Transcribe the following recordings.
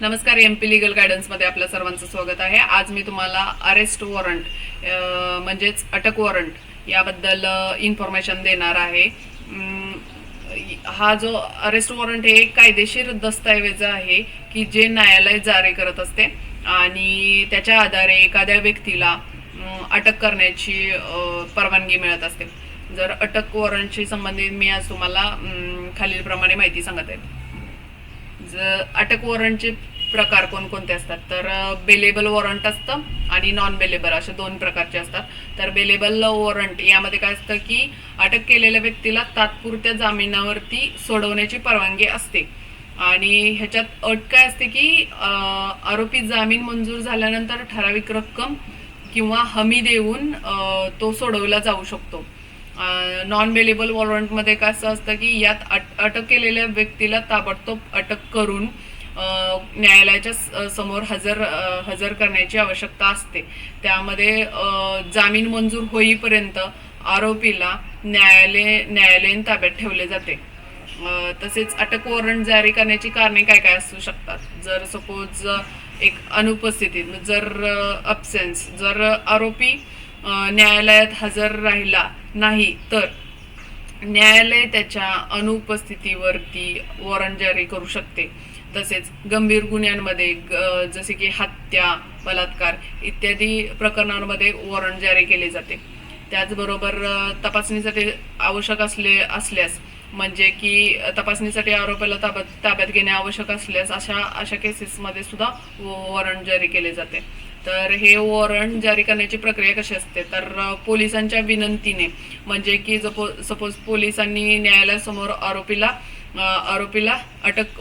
नमस्कार M P legal गायडन्समध्ये आपल्या सर्वांचं स्वागत आहे. आज मी तुम्हाला अरेस्ट वॉरंट म्हणजेच अटक वॉरंट याबद्दल इन्फॉर्मेशन देणार आहे. हा जो अरेस्ट वॉरंट हे एक कायदेशीर दस्तऐवज आहे की जे न्यायालय जारी करत असते आणि त्याच्या आधारे एखाद्या व्यक्तीला अटक करण्याची परवानगी मिळत असते. जर अटक वॉरंटशी संबंधित मी आज तुम्हाला खालीलप्रमाणे माहिती सांगत आहे. अटक वॉरंटचे प्रकार कोणकोणते असतात? तर बेलेबल वॉरंट असतं आणि नॉन बेलेबल असे दोन प्रकारचे असतात. तर बेलेबल वॉरंट यामध्ये काय असतं की अटक केलेल्या व्यक्तीला तात्पुरत्या जामिनावरती सोडवण्याची परवानगी असते. आणि ह्याच्यात अट काय असते की आरोपी जामीन मंजूर झाल्यानंतर ठराविक रक्कम किंवा हमी देऊन तो सोडवला जाऊ शकतो. नॉन बेलेबल वॉरंटमध्ये कसं असतं की यात अट- अटक केलेल्या व्यक्तीला ताबडतोब अटक करून न्यायालयाच्या स- समोर हजर हजर करण्याची आवश्यकता असते. त्यामध्ये जामीन मंजूर होईपर्यंत आरोपीला न्यायालय न्यायालयीन ताब्यात ठेवले जाते. तसेच अटक वॉरंट जारी करण्याची कारणे काय काय असू शकतात? जर सपोज एक अनुपस्थिती जर अब्सेन्स जर आरोपी न्यायालयात हजर राहिला नाही तर न्यायालय त्याच्या अनुपस्थितीवरती वॉरंट जारी करू शकते. तसेच गंभीर गुन्ह्यांमध्ये ग- जसे की हत्या बलात्कार इत्यादी प्रकरणांमध्ये वॉरंट जारी केले जाते. त्याचबरोबर तपासणीसाठी आवश्यक असले असल्यास म्हणजे की तपासणीसाठी आरोपीला ताब्यात ताब्यात घेणे आवश्यक असल्यास अशा अशा केसेसमध्ये सुद्धा वॉरंट जारी केले जाते. तर हे वॉरंट जारी करण्याची प्रक्रिया कशी असते? तर पोलिसांच्या विनंतीने म्हणजे की जपो सपोज पोलिसांनी न्यायालयासमोर आरोपीला आरोपीला अटक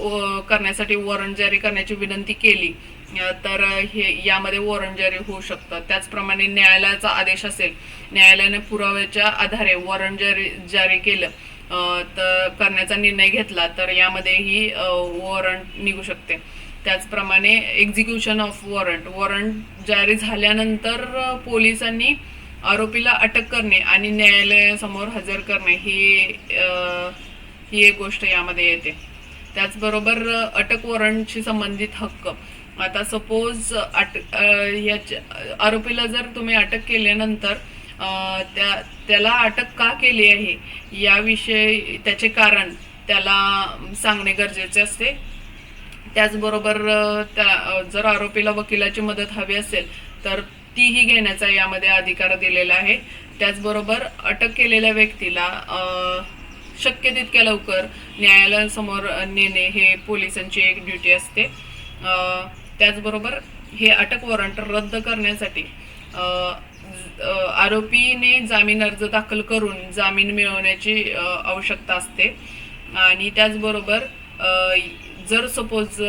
करण्यासाठी वॉरंट जारी करण्याची विनंती केली तर हे यामध्ये वॉरंट जारी होऊ शकतं. त्याचप्रमाणे न्यायालयाचा आदेश असेल न्यायालयाने पुराव्याच्या आधारे वॉरंट जारी जारी केलं तर करण्याचा निर्णय घेतला तर यामध्येही वॉरंट निघू शकते. त्याचप्रमाणे एक्झिक्युशन ऑफ वॉरंट वॉरंट जारी झाल्यानंतर पोलिसांनी आरोपीला अटक करणे आणि न्यायालयासमोर हजर करणे ही ही एक गोष्ट यामध्ये येते. त्याचबरोबर अटक वॉरंटशी संबंधित हक्क. आता सपोज अट याच्या आरोपीला जर तुम्ही अटक केल्यानंतर त्या त्याला अटक का केली आहे? याविषयी त्याचे कारण त्याला सांगणे गरजेचे असते. त्याचबरोबर त्या जर आरोपीला वकिलाची मदत हवी असेल तर तीही घेण्याचा यामध्ये अधिकार दिलेला आहे. त्याचबरोबर अटक केलेल्या व्यक्तीला शक्य तितक्या लवकर न्यायालयासमोर नेणे हे पोलिसांची एक ड्युटी असते. त्याचबरोबर हे अटक वॉरंट रद्द करण्यासाठी आरोपीने जामीन अर्ज दाखल करून जामीन मिळवण्याची आवश्यकता असते. आणि त्याचबरोबर जर सपोज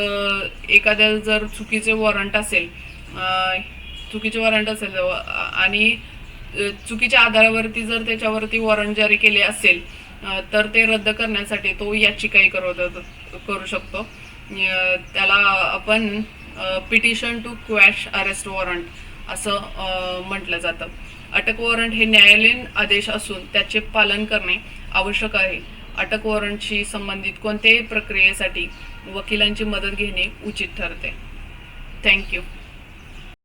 एखाद्या जर चुकीचे वॉरंट असेल चुकीचे वॉरंट असेल आणि चुकीच्या आधारावरती जर त्याच्यावरती वॉरंट जारी केले असेल तर ते रद्द करण्यासाठी तो याचिकाही करू करू शकतो. त्याला आपण petition to quash arrest warrant असं म्हटलं जातं. अटक वॉरंट हे न्यायालयीन आदेश असून त्याचे पालन करणे आवश्यक आहे. अटक वॉरंटशी संबंधित कोणत्याही प्रक्रियेसाठी वकिलांची मदत घेणे उचित ठरते. थँक्यू